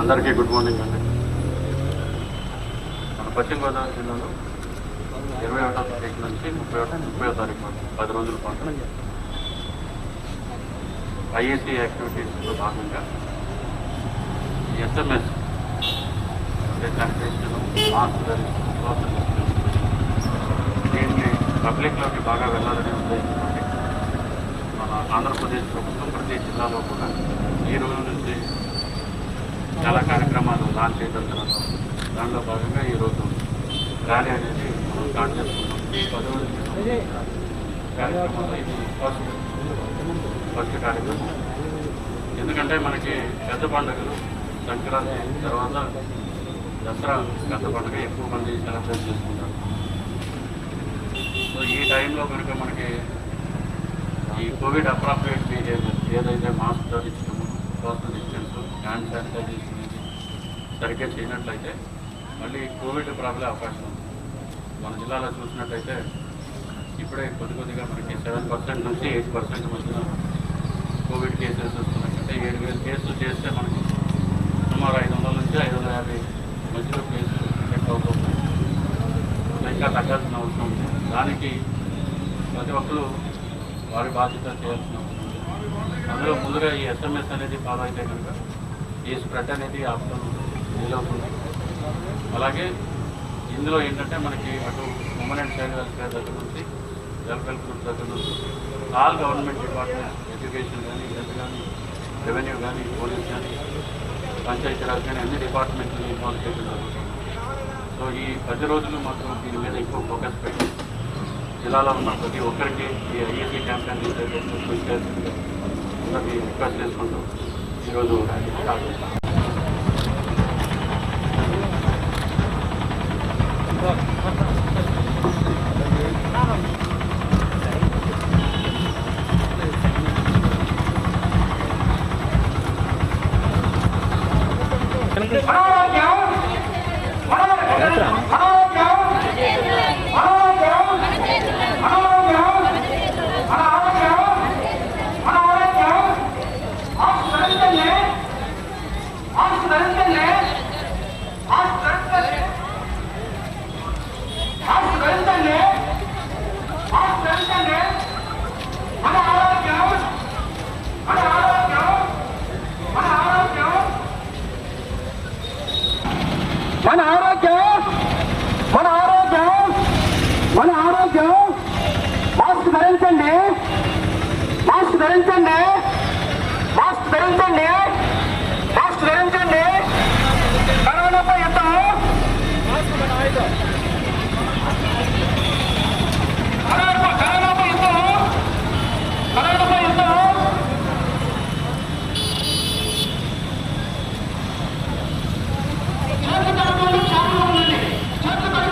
అందరికీ good morning అండి. మన పశ్చిమ గోదావరి జిల్లాలో ఇరవై ఒకటో తారీఖు నుంచి ముప్పై ఒకటో ముప్పై తారీఖు వరకు పది రోజుల పాటు ఐఏసీ యాక్టివిటీస్లో భాగంగా ఎస్ఎంఎస్ అంటే శానిటైజేషన్ మాస్క్ ధరించడం పబ్లిక్లోకి బాగా వెళ్ళాలని ఉద్దేశంతో మన ఆంధ్రప్రదేశ్ ప్రభుత్వం ప్రతి జిల్లాలో కూడా ఈ రోజు నుంచి చాలా కార్యక్రమాలు లాంచ్ చేయడం జరుగుతుంది. దానిలో భాగంగా ఈరోజు ర్యాలీ అనేది మనం స్టార్ట్ చేసుకున్నాం. పది కార్యక్రమంలో ఇది ఫస్ట్ ఫస్ట్ కార్యక్రమం. ఎందుకంటే మనకి పెద్ద పండుగలు సంక్రాంతి తర్వాత దసరా పెద్ద పండుగ ఎక్కువ మంది సెలబ్రేట్ చేసుకుంటారు. టైంలో కనుక మనకి ఈ కోవిడ్ అప్రాప్రియేట్ బిహేవియర్ ఏదైతే మాస్క్ ధరించడము సోషల్ డిస్టెన్స్ హ్యాండ్ శానిటైజేషన్ అనేది సరిగ్గా చేయనట్లయితే మళ్ళీ కోవిడ్ ప్రాబ్లం అవకాశం ఉంది. మన జిల్లాలో చూసినట్లయితే ఇప్పుడే కొద్ది కొద్దిగా మనకి సెవెన్ పర్సెంట్ నుంచి ఎయిట్ పర్సెంట్ మధ్యన కోవిడ్ కేసెస్ వస్తున్నాయంటే ఏడు వేల కేసులు చేస్తే మనకి సుమారు ఐదు వందల నుంచి ఐదు వందల యాభై మధ్యలో కేసులు డిటెక్ట్ అవుతున్నాయి ఇంకా తగ్గాల్సిన అవసరం ఉంది. దానికి ప్రతి ఒక్కరు వారి బాధ్యత చేయాల్సిన అందులో ముందుగా ఈ ఎస్ఎంఎస్ అనేది ఫాలో అయితే కనుక ఈ స్ప్రెడ్ అనేది ఆపడం వీలవుతుంది అలాగే ఇందులో ఏంటంటే మనకి అటు ఉమెన్ అండ్ చైల్డ్ వెల్ఫేర్ దగ్గర నుంచి సెల్ఫ్ హెల్ప్ గ్రూప్ దగ్గర నుంచి ఆల్ గవర్నమెంట్ డిపార్ట్మెంట్స్ ఎడ్యుకేషన్ కానీ హెల్త్ కానీ రెవెన్యూ కానీ పోలీస్ కానీ పంచాయతీరాజ్ కానీ అన్ని డిపార్ట్మెంట్లు ఇన్వాల్వ్ చేయడం జరుగుతుంది. సో ఈ పది రోజులు మాత్రం దీని మీద ఎక్కువ ఫోకస్ పెట్టింది జిల్లాలో ఉన్న ప్రతి ఒక్కరికి ఈ ఐఏసీ క్యాంప్ కృషి చేస్తుంది అందరికీ రిక్వెస్ట్ చేసుకుంటూ ఈరోజు స్టార్ట్ చేస్తాం. ధరించండి. మాస్క్ ధరించండి. మాస్క్ ధరించండి. కరోనాపై యుద్ధం.